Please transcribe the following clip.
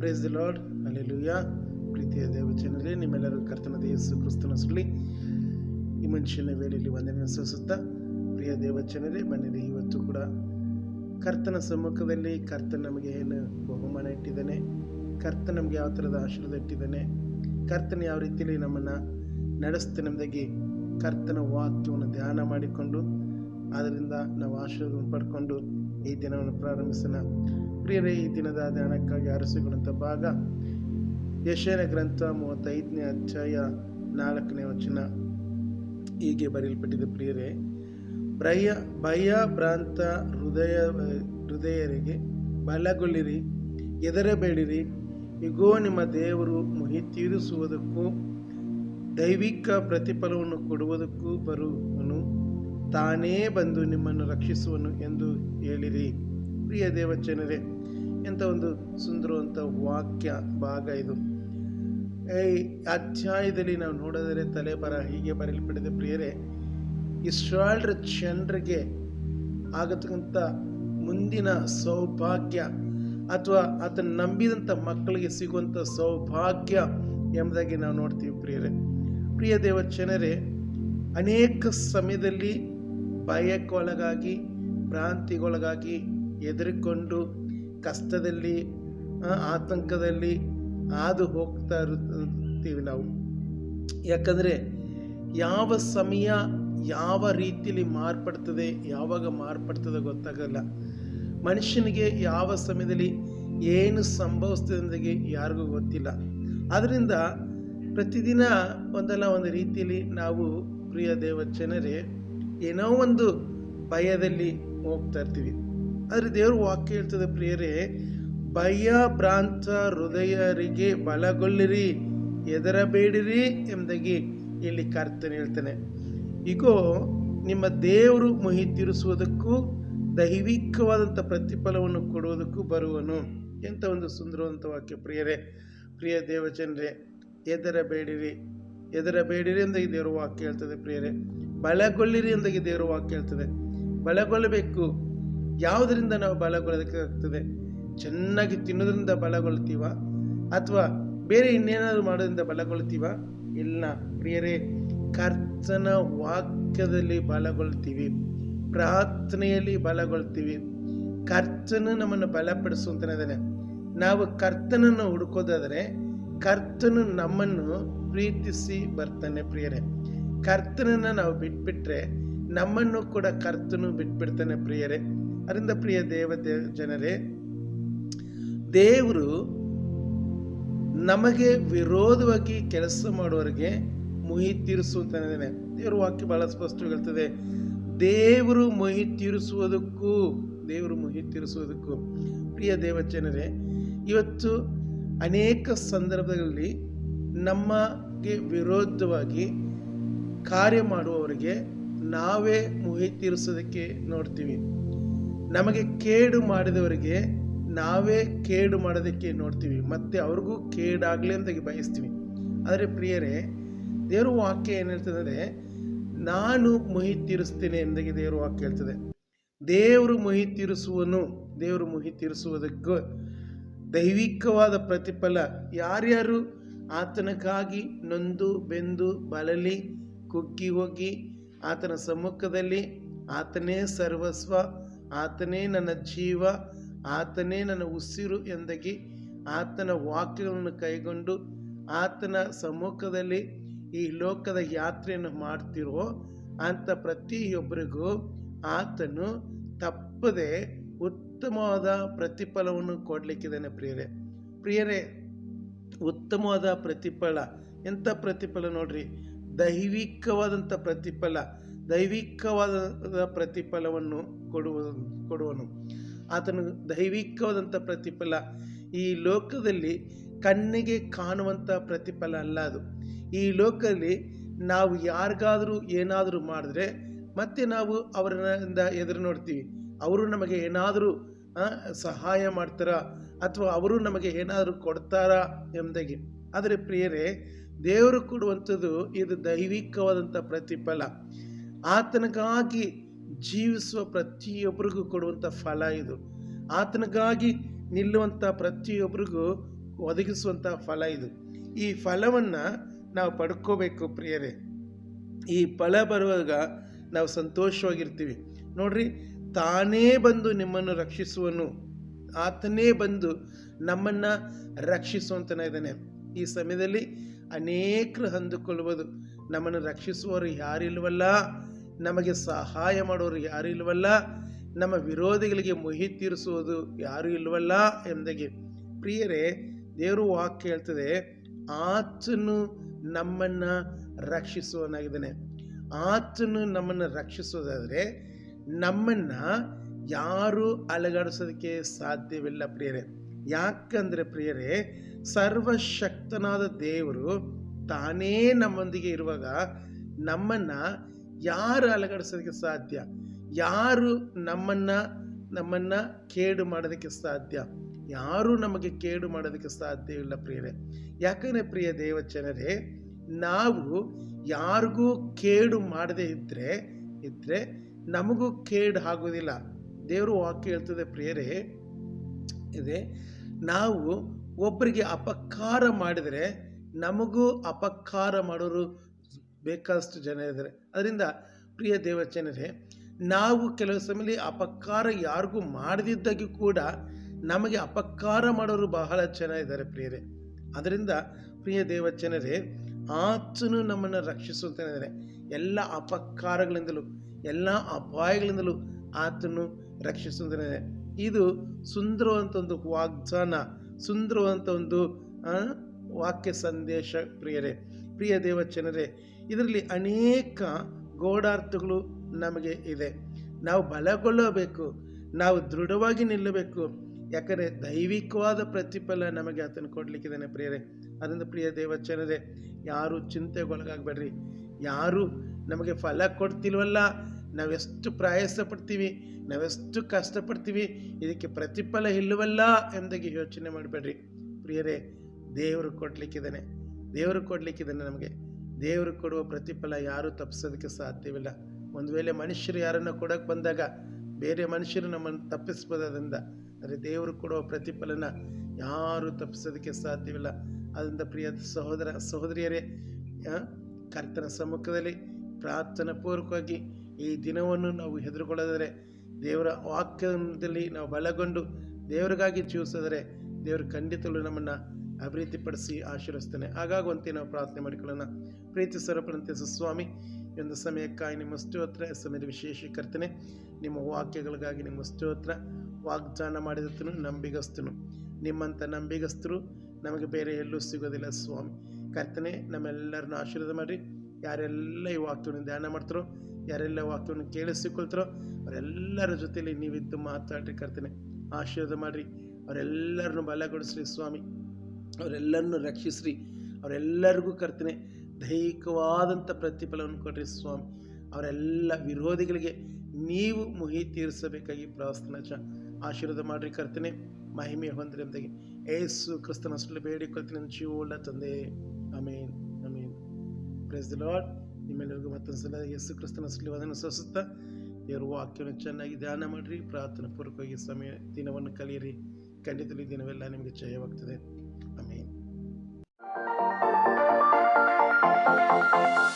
Praise the lord alleluia ಪ್ರೀತಿಯ ದೇವಚನದಲ್ಲಿ ನಿಮ್ಮೆಲ್ಲರೂ ಕರ್ತನ ಯೇಸು ಕ್ರಿಸ್ತನ ಸುಳ್ಳಿ. ಈ ಮನುಷ್ಯನ ವೇಳೆಯಲ್ಲಿ ಒಂದನೇ ಸಲ್ಲಿಸುತ್ತಾ ಪ್ರಿಯ ದೇವಚನರೇ ಮನೆಯಲ್ಲಿ ಇವತ್ತು ಕೂಡ ಕರ್ತನ ಸಮ್ಮುಖದಲ್ಲಿ ಕರ್ತನ ನಮಗೆ ಏನು ಬಹುಮಾನ ಇಟ್ಟಿದ್ದಾನೆ ಕರ್ತ ನಮಗೆ ಯಾವ ಥರದ ಆಶೀರ್ವಾದ ಇಟ್ಟಿದ್ದಾನೆ, ಕರ್ತನ ಯಾವ ರೀತಿಯಲ್ಲಿ ನಮ್ಮನ್ನು ನಡೆಸ್ತಾನೆ ಎಂಬುದಾಗಿ ಕರ್ತನ ವಾಕ್ಯವನ್ನು ಧ್ಯಾನ ಮಾಡಿಕೊಂಡು, ಅದರಿಂದ ನಾವು ಆಶೀರ್ವಾದವನ್ನು ಪಡ್ಕೊಂಡು ಈ ದಿನವನ್ನು ಪ್ರಾರಂಭಿಸೋಣ. ಪ್ರಿಯರೇ ಈ ದಿನದ ಧ್ಯಾನಕ್ಕಾಗಿ ಆರಿಸಿಕೊಂಡಂಥ ಭಾಗ. ಯಶನ ಗ್ರಂಥ ಮೂವತ್ತೈದನೇ ಅಧ್ಯಾಯ ನಾಲ್ಕನೇ ವಚನ. ಹೀಗೆ ಬರೆಯಲ್ಪಟ್ಟಿದೆ, ಪ್ರಿಯರೇ, ಭಯ ಭಯ ಭ್ರಾಂತ ಹೃದಯ, ಹೃದಯರಿಗೆ ಬಲಗೊಳ್ಳಿರಿ ಎದರಬೇಡಿರಿ ಇಗೋ, ನಿಮ್ಮ ದೇವರು ಮುಹಿ ತೀರಿಸುವುದಕ್ಕೂ, ದೈವಿಕ ಪ್ರತಿಫಲವನ್ನು ಕೊಡುವುದಕ್ಕೂ ಬರುವನು. ತಾನೇ ಬಂದು ನಿಮ್ಮನ್ನು ರಕ್ಷಿಸುವನು ಎಂದು ಹೇಳಿರಿ. ಪ್ರಿಯ ದೇವಚನರೇ ಎಂಥ ಒಂದು ಸುಂದರವಂಥ ವಾಕ್ಯ ಭಾಗ ಇದು. ಈ ಅಧ್ಯಾಯದಲ್ಲಿ ನಾವು ನೋಡಿದರೆ ತಲೆ ಬರ ಹೀಗೆ ಬರೆಯಲ್ಪಟ್ಟಿದೆ, ಪ್ರಿಯರೇ ಇಸ್ರಾಲ್ರ ಜನರಿಗೆ ಆಗತಕ್ಕಂಥ ಮುಂದಿನ ಸೌಭಾಗ್ಯ ಅಥವಾ ಆತನ ನಂಬಿದಂಥ ಮಕ್ಕಳಿಗೆ ಸಿಗುವಂಥ ಸೌಭಾಗ್ಯ ಎಂಬುದಾಗಿ ನಾವು ನೋಡ್ತೀವಿ, ಪ್ರಿಯರೇ. ಪ್ರಿಯ ದೇವಚನರೇ ಅನೇಕ ಸಮಯದಲ್ಲಿ ಭಯಕ್ಕೊಳಗಾಗಿ, ಭ್ರಾಂತಿಗೊಳಗಾಗಿ ಎದುರಿಕೊಂಡು ಕಷ್ಟದಲ್ಲಿ ಆತಂಕದಲ್ಲಿ ಹಾದು ಹೋಗ್ತಾ ಇರುತ್ತೀವಿ ನಾವು. ಯಾಕಂದರೆ ಯಾವ ಸಮಯ ಯಾವ ರೀತಿಯಲ್ಲಿ ಮಾರ್ಪಡ್ತದೆ, ಯಾವಾಗ ಮಾರ್ಪಡ್ತದೆ ಗೊತ್ತಾಗಲ್ಲ. ಮನುಷ್ಯನಿಗೆ ಯಾವ ಸಮಯದಲ್ಲಿ ಏನು ಸಂಭವಿಸ್ತದೆ ಅನ್ನೋದಕ್ಕೆ ಯಾರಿಗೂ ಗೊತ್ತಿಲ್ಲ. ಆದ್ದರಿಂದ ಪ್ರತಿದಿನ ಒಂದಲ್ಲ ಒಂದು ರೀತಿಯಲ್ಲಿ ನಾವು ಪ್ರಿಯ ದೇವಚನರೇ ಏನೋ ಒಂದು ಭಯದಲ್ಲಿ ಹೋಗ್ತಾ ಇರ್ತೀವಿ. ಆದರೆ ದೇವರು ವಾಕ್ಯ ಹೇಳ್ತದೆ ಪ್ರಿಯರೇ, ಭಯ ಭ್ರಾಂತ ಹೃದಯರಿಗೆ ಬಲಗೊಳ್ಳಿರಿ ಎದರಬೇಡಿರಿ ಎಂಬುದಾಗಿ ಇಲ್ಲಿ ಕರ್ತನೆ ಹೇಳ್ತಾನೆ. ಈಗೋ ನಿಮ್ಮ ದೇವರು ಮುಹಿ ತೀರಿಸುವುದಕ್ಕೂ, ದೈವಿಕವಾದಂಥ ಪ್ರತಿಫಲವನ್ನು ಕೊಡುವುದಕ್ಕೂ ಬರುವನು ಎಂಥ ಒಂದು ಸುಂದರವಂತ ವಾಕ್ಯ ಪ್ರಿಯರೇ. ಪ್ರಿಯ ದೇವಚನರೇ ಎದರಬೇಡಿರಿ ಎದರಬೇಡಿರಿ ಎಂದಾಗಿ ದೇವರು ವಾಕ್ಯ ಹೇಳ್ತದೆ ಪ್ರಿಯರೇ. ಬಲಗೊಳ್ಳಿರಿ ಎಂದಾಗಿ ದೇವರು ವಾಕ್ಯ ಹೇಳ್ತದೆ. ಬಲಗೊಳ್ಳಬೇಕು ಯಾವುದರಿಂದ ನಾವು ಬಲಗೊಳ್ಳೋದಕ್ಕೆ ಆಗ್ತದೆ ಚೆನ್ನಾಗಿ ತಿನ್ನೋದ್ರಿಂದ ಬಲಗೊಳ್ತೀವ ಅಥವಾ ಬೇರೆ ಇನ್ನೇನಾದರೂ ಮಾಡೋದ್ರಿಂದ ಬಲಗೊಳ್ತೀವ ಇಲ್ಲ, ಪ್ರಿಯರೇ, ಕರ್ತನ ವಾಕ್ಯದಲ್ಲಿ ಬಲಗೊಳ್ತೀವಿ ಪ್ರಾರ್ಥನೆಯಲ್ಲಿ ಬಲಗೊಳ್ತೀವಿ ಕರ್ತನು ನಮ್ಮನ್ನು ಬಲಪಡಿಸುವಂತಾನೆ ಇದ್ದಾನೆ ನಾವು ಕರ್ತನನ್ನು ಹುಡುಕೋದಾದರೆ ಕರ್ತನು ನಮ್ಮನ್ನು ಪ್ರೀತಿಸಿ ಬರ್ತಾನೆ ಪ್ರಿಯರೇ. ಕರ್ತನನ್ನು ನಾವು ಬಿಟ್ಬಿಟ್ರೆ ನಮ್ಮನ್ನು ಕೂಡ ಕರ್ತನು ಬಿಟ್ಬಿಡ್ತಾನೆ ಪ್ರಿಯರೇ. ಅದರಿಂದ ಪ್ರಿಯ ದೇವ ಜನರೇ, ದೇವರು ನಮಗೆ ವಿರೋಧವಾಗಿ ಕೆಲಸ ಮಾಡುವವರಿಗೆ ಮುಹಿ ತೀರಿಸುವಂತಾನೆ ದೇವರು ವಾಕ್ಯ ಬಹಳ ಸ್ಪಷ್ಟವಾಗಿ ಹೇಳ್ತದೆ ದೇವರು ಮುಹಿ ತೀರಿಸುವುದಕ್ಕೂ, ದೇವರು ಮುಹಿ ತೀರಿಸುವುದಕ್ಕೂ, ಪ್ರಿಯ ದೇವಜನರೇ ಇವತ್ತು ಅನೇಕ ಸಂದರ್ಭಗಳಲ್ಲಿ ನಮಗೆ ವಿರೋಧವಾಗಿ ಕಾರ್ಯ ಮಾಡುವವರಿಗೆ ನಾವೇ ಮುಹಿ ತೀರಿಸೋದಕ್ಕೆ ನೋಡ್ತೀವಿ. ನಮಗೆ ಕೇಡು ಮಾಡಿದವರಿಗೆ ನಾವೇ ಕೇಡು ಮಾಡೋದಕ್ಕೆ ನೋಡ್ತೀವಿ, ಮತ್ತೆ ಅವ್ರಿಗೂ ಕೇಡಾಗಲಿ ಅಂತ ಬಯಸ್ತೀವಿ. ಆದರೆ ಪ್ರಿಯರೇ, ದೇವ್ರ ವಾಕ್ಯ ಏನು ಹೇಳ್ತದೆ ನಾನು ಮುಹಿ ತೀರಿಸ್ತೇನೆ ಎಂದಾಗಿ ದೇವ್ರ ವಾಕ್ಯ ಹೇಳ್ತದೆ. ದೇವರು ಮುಹಿ ತೀರಿಸುವನು, ದೇವರು ಮುಹಿ ತೀರಿಸುವುದಕ್ಕೂ ದೈವಿಕವಾದ ಪ್ರತಿಫಲ ಯಾರ್ಯಾರು ಆತನಕ್ಕಾಗಿ ನೊಂದು, ಬೆಂದು, ಬಳಲಿ, ಕುಗ್ಗಿ ಹೋಗಿ ಆತನ ಸಮ್ಮುಖದಲ್ಲಿ ಆತನೇ ಸರ್ವಸ್ವ ಆತನೇ ನನ್ನ ಜೀವ, ಆತನೇ ನನ್ನ ಉಸಿರು ಎಂದಗಿ ಆತನ ವಾಕ್ಯಗಳನ್ನು ಕೈಗೊಂಡು ಆತನ ಸಮ್ಮುಖದಲ್ಲಿ ಈ ಲೋಕದ ಯಾತ್ರೆಯನ್ನು ಮಾಡ್ತಿರೋ ಅಂತ ಪ್ರತಿಯೊಬ್ಬರಿಗೂ ಆತನು ತಪ್ಪದೆ ಉತ್ತಮವಾದ ಪ್ರತಿಫಲವನ್ನು ಕೊಡಲಿಕ್ಕಿದ್ದಾನೆ ಪ್ರಿಯರೇ. ಪ್ರಿಯರೇ, ಉತ್ತಮವಾದ ಪ್ರತಿಫಲ. ಎಂಥ ಪ್ರತಿಫಲ ನೋಡ್ರಿ? ದೈವಿಕವಾದಂಥ ಪ್ರತಿಫಲ. ದೈವಿಕವಾದ ಪ್ರತಿಫಲವನ್ನು ಕೊಡುವ, ಕೊಡುವನು. ಆತನು ದೈವಿಕವಾದಂಥ ಪ್ರತಿಫಲ ಈ ಲೋಕದಲ್ಲಿ ಕಣ್ಣಿಗೆ ಕಾಣುವಂಥ ಪ್ರತಿಫಲ ಅಲ್ಲ ಅದು. ಈ ಲೋಕದಲ್ಲಿ ನಾವು ಯಾರಿಗಾದರೂ ಏನಾದರೂ ಮಾಡಿದ್ರೆ ಮತ್ತೆ ನಾವು ಅವರಿಂದ ಎದುರು ನೋಡ್ತೀವಿ. ಅವರು ನಮಗೆ ಏನಾದರೂ ಸಹಾಯ ಮಾಡ್ತಾರಾ? ಅಥವಾ ಅವರು ನಮಗೆ ಏನಾದರೂ ಕೊಡ್ತಾರಾ ಎಂಬುದಾಗಿ. ಆದರೆ ಪ್ರಿಯರೇ, ದೇವರು ಕೊಡುವಂಥದ್ದು ಇದು ದೈವಿಕವಾದಂಥ ಪ್ರತಿಫಲ. ಆತನಿಗಾಗಿ ಜೀವಿಸುವ ಪ್ರತಿಯೊಬ್ಬರಿಗೂ ಕೊಡುವಂಥ ಫಲ ಇದು. ಆತನಿಗಾಗಿ ನಿಲ್ಲುವಂಥ ಪ್ರತಿಯೊಬ್ಬರಿಗೂ ಒದಗಿಸುವಂಥ ಫಲ ಇದು. ಈ ಫಲವನ್ನು ನಾವು ಪಡ್ಕೋಬೇಕು ಪ್ರಿಯರೇ. ಈ ಫಲ ಬರುವಾಗ ನಾವು ಸಂತೋಷವಾಗಿರ್ತೀವಿ. ನೋಡ್ರಿ, ತಾನೇ ಬಂದು ನಿಮ್ಮನ್ನು ರಕ್ಷಿಸುವನು. ಆತನೇ ಬಂದು ನಮ್ಮನ್ನು ರಕ್ಷಿಸುವಂತನೇ ಇದ್ದಾನೆ. ಈ ಸಮಯದಲ್ಲಿ ಅನೇಕರು ಅಂದುಕೊಳ್ಳುವುದು. ನಮ್ಮನ್ನು ರಕ್ಷಿಸುವವರು ಯಾರಿಲ್ವಲ್ಲ ನಮಗೆ ಸಹಾಯ ಮಾಡೋರು ಯಾರು ಇಲ್ವಲ್ಲ? ನಮ್ಮ ವಿರೋಧಿಗಳಿಗೆ ಮುಹಿ ತೀರಿಸುವುದು ಯಾರು ಇಲ್ವಲ್ಲ? ಎಂದಾಗಿ. ಪ್ರಿಯರೇ, ದೇವರು ವಾಕ್ಯ ಹೇಳ್ತದೆ, ಆತನು ನಮ್ಮನ್ನು ರಕ್ಷಿಸುವನಾಗಿದ್ದಾನೆ ಆತನು ನಮ್ಮನ್ನು ರಕ್ಷಿಸೋದಾದರೆ ನಮ್ಮನ್ನು ಯಾರು ಅಲಗಾಡಿಸೋದಕ್ಕೆ ಸಾಧ್ಯವಿಲ್ಲ ಪ್ರಿಯರೇ. ಯಾಕಂದರೆ ಪ್ರಿಯರೇ, ಸರ್ವಶಕ್ತನಾದ ದೇವರು ತಾನೇ ನಮ್ಮೊಂದಿಗೆ ಇರುವಾಗ ನಮ್ಮನ್ನು ಯಾರು ಅಲಗಡಿಸೋದಕ್ಕೆ ಸಾಧ್ಯ? ಯಾರು ನಮ್ಮನ್ನು ನಮ್ಮನ್ನು ಕೇಡು ಮಾಡೋದಕ್ಕೆ ಸಾಧ್ಯ? ಯಾರೂ ನಮಗೆ ಕೇಡು ಮಾಡೋದಕ್ಕೆ ಸಾಧ್ಯವಿಲ್ಲ ಪ್ರಿಯರೇ. ಯಾಕಂದರೆ ಪ್ರಿಯ ದೇವಚನರೇ ನಾವು ಯಾರಿಗೂ ಕೇಡು ಮಾಡದೇ ಇದ್ದರೆ ಇದ್ದರೆ ನಮಗೂ ಕೇಡು ಆಗೋದಿಲ್ಲ. ದೇವರು ವಾಕ್ಯ ಹೇಳ್ತದೆ ಪ್ರಿಯರೇ, ಇದೆ, ನಾವು ಒಬ್ಬರಿಗೆ ಅಪಕಾರ ಮಾಡಿದರೆ ನಮಗೂ ಅಪಕಾರ ಮಾಡೋರು ಬೇಕಾದಷ್ಟು ಜನ ಇದ್ದಾರೆ. ಅದರಿಂದ ಪ್ರಿಯ ದೇವಚನರೇ ನಾವು ಕೆಲವು ಸಮಯದಲ್ಲಿ ಅಪಕಾರ ಯಾರಿಗೂ ಮಾಡದಿದ್ದಾಗಿ ಕೂಡ ನಮಗೆ ಅಪಕಾರ ಮಾಡೋರು ಬಹಳ ಜನ ಇದ್ದಾರೆ ಪ್ರಿಯರೇ. ಅದರಿಂದ ಪ್ರಿಯ ದೇವಚನರೇ ಆತನು ನಮ್ಮನ್ನು ರಕ್ಷಿಸುತ್ತಾನೆ ಎಲ್ಲ ಅಪಕಾರಗಳಿಂದಲೂ, ಎಲ್ಲ ಅಪಾಯಗಳಿಂದಲೂ ಆತನು ರಕ್ಷಿಸುತ್ತಾನೆ ಇದು ಸುಂದರವಂತ ಒಂದು ವಾಗ್ದಾನ ಸುಂದರವಂತ ಒಂದು ವಾಕ್ಯ ಸಂದೇಶ ಪ್ರಿಯರೇ. ಪ್ರಿಯ ದೇವಚನರೇ ಇದರಲ್ಲಿ ಅನೇಕ ಗೋಡಾರ್ಥಗಳು ನಮಗೆ ಇದೆ. ನಾವು ಬಲಗೊಳ್ಳಬೇಕು, ನಾವು ದೃಢವಾಗಿ ನಿಲ್ಲಬೇಕು. ಯಾಕಂದರೆ ದೈವಿಕವಾದ ಪ್ರತಿಫಲ ನಮಗೆ ಆತನ ಕೊಡಲಿಕ್ಕಿದ್ದಾನೆ ಪ್ರಿಯರೇ. ಅದರಿಂದ ಪ್ರಿಯ ದೇವಚನರೇ ಯಾರು ಚಿಂತೆಗೊಳಗಾಗಬೇಡ್ರಿ. ಯಾರು ನಮಗೆ ಫಲ ಕೊಡ್ತಿಲ್ವಲ್ಲ, ನಾವೆಷ್ಟು ಪ್ರಯಾಸ ಪಡ್ತೀವಿ, ನಾವೆಷ್ಟು ಕಷ್ಟಪಡ್ತೀವಿ, ಇದಕ್ಕೆ ಪ್ರತಿಫಲ ಇಲ್ಲವಲ್ಲ ಎಂದಾಗಿ ಯೋಚನೆ ಮಾಡಬೇಡ್ರಿ. ಪ್ರಿಯರೇ, ದೇವರು ಕೊಡಲಿಕ್ಕಿದ್ದಾನೆ ದೇವರು ಕೊಡಲಿಕ್ಕಿದ್ದಾನೆ ನಮಗೆ. ದೇವರು ಕೊಡುವ ಪ್ರತಿಫಲ ಯಾರೂ ತಪ್ಪಿಸೋದಕ್ಕೆ ಸಾಧ್ಯವಿಲ್ಲ. ಒಂದು ವೇಳೆ ಮನುಷ್ಯರು ಯಾರನ್ನು ಕೊಡೋಕೆ ಬಂದಾಗ ಬೇರೆ ಮನುಷ್ಯರು ನಮ್ಮನ್ನು ತಪ್ಪಿಸ್ಬೋದಾದ್ರಿಂದ ಅಂದರೆ ದೇವರು ಕೊಡುವ ಪ್ರತಿಫಲನ ಯಾರೂ ತಪ್ಪಿಸೋದಕ್ಕೆ ಸಾಧ್ಯವಿಲ್ಲ. ಅದರಿಂದ ಪ್ರಿಯ ಸಹೋದರ, ಸಹೋದರಿಯರೇ ಕರ್ತನ ಸಮ್ಮುಖದಲ್ಲಿ ಪ್ರಾರ್ಥನಾ ಪೂರ್ವಕವಾಗಿ ಈ ದಿನವನ್ನು ನಾವು ಹೆದರುಕೊಳ್ಳೋದರೆ ದೇವರ ವಾಕ್ಯದಲ್ಲಿ ನಾವು ಬಲಗೊಂಡು ದೇವರಿಗಾಗಿ ಜೀವಿಸಿದರೆ ದೇವರು ಖಂಡಿತಲು ನಮ್ಮನ್ನು ಅಭಿವೃದ್ಧಿಪಡಿಸಿ ಆಶೀರ್ವಸ್ತಾನೆ ಹಾಗಾಗುವಂತೆ ನಾವು ಪ್ರಾರ್ಥನೆ ಮಾಡಿಕೊಳ್ಳೋಣ. ಪ್ರೀತಿ ಸ್ವರೂಪನಂತೆ ಸುಸ್ವಾಮಿ ಈ ಒಂದು ಸಮಯಕ್ಕಾಗಿ ನಿಮ್ಮ ಸ್ತೋತ್ರ, ಸಮಯದ ವಿಶೇಷ ಕರ್ತನೆ, ನಿಮ್ಮ ವಾಕ್ಯಗಳಿಗಾಗಿ ನಿಮ್ಮ ಸ್ತೋತ್ರ, ವಾಗ್ದಾನ ಮಾಡಿದತನು, ನಂಬಿಗಸ್ತನು. ನಿಮ್ಮಂಥ ನಂಬಿಗಸ್ತರು ನಮಗೆ ಬೇರೆ ಎಲ್ಲೂ ಸಿಗೋದಿಲ್ಲ ಸ್ವಾಮಿ. ಕರ್ತನೆ, ನಮ್ಮೆಲ್ಲರನ್ನ ಆಶೀರ್ವಾದ ಮಾಡಿರಿ ಯಾರೆಲ್ಲ ಈ ವಾಕ್ಯವನ್ನು ಧ್ಯಾನ ಮಾಡ್ತಾರೋ, ಯಾರೆಲ್ಲ ವಾಕ್ಯವನ್ನು ಕೇಳಿಸಿಕೊಳ್ತಾರೋ, ಅವರೆಲ್ಲರ ಜೊತೆಯಲ್ಲಿ ನೀವಿದ್ದು ಮಾತಾಡ್ರಿ ಕರ್ತನೆ. ಆಶೀರ್ವಾದ ಮಾಡಿರಿ. ಅವರೆಲ್ಲರನ್ನು ಬಲಗೊಳಿಸ್ರಿ ಸ್ವಾಮಿ. ಅವರೆಲ್ಲರನ್ನು ರಕ್ಷಿಸ್ರಿ. ಅವರೆಲ್ಲರಿಗೂ ಕರ್ತನೆ, ದೈಹಿಕವಾದಂಥ ಪ್ರತಿಫಲವನ್ನು ಕೊಡ್ರಿ ಸ್ವಾಮಿ. ಅವರೆಲ್ಲ ವಿರೋಧಿಗಳಿಗೆ ನೀವು ಮುಹಿ ತೀರಿಸಬೇಕಾಗಿ ಪ್ರಾರ್ಥನಾ ಚ, ಆಶೀರ್ವಾದ ಮಾಡ್ರಿ ಕರ್ತನೆ. ಮಹಿಮೆ ಹೊಂದ್ರಿ ಏಸು ಕ್ರಿಸ್ತನ ಅಷ್ಟಲ್ಲಿ ಬೇಡಿಕೊಳ್ತೀನಿ ನನ್ನ ಜೀವವುಳ್ಳ ತಂದೆ. Amen amen praise the Lord ನಿಮ್ಮೆಲ್ಲರಿಗೂ ಮತ್ತೊಂದು ಸಲ ಯೇಸು ಕ್ರಿಸ್ತನ ಅಷ್ಟಲ್ಲಿ ಅದನ್ನು ಸಸುತ್ತ ದೇವರ ವಾಕ್ಯವನ್ನು ಚೆನ್ನಾಗಿ ಧ್ಯಾನ ಮಾಡಿರಿ. ಪ್ರಾರ್ಥನಾ ಪೂರ್ವಕವಾಗಿ ಸಮಯ ದಿನವನ್ನು ಕಲಿಯಿರಿ. ಖಂಡಿತಲಿ ದಿನವೆಲ್ಲ ನಿಮಗೆ ಜಯವಾಗ್ತದೆ. Música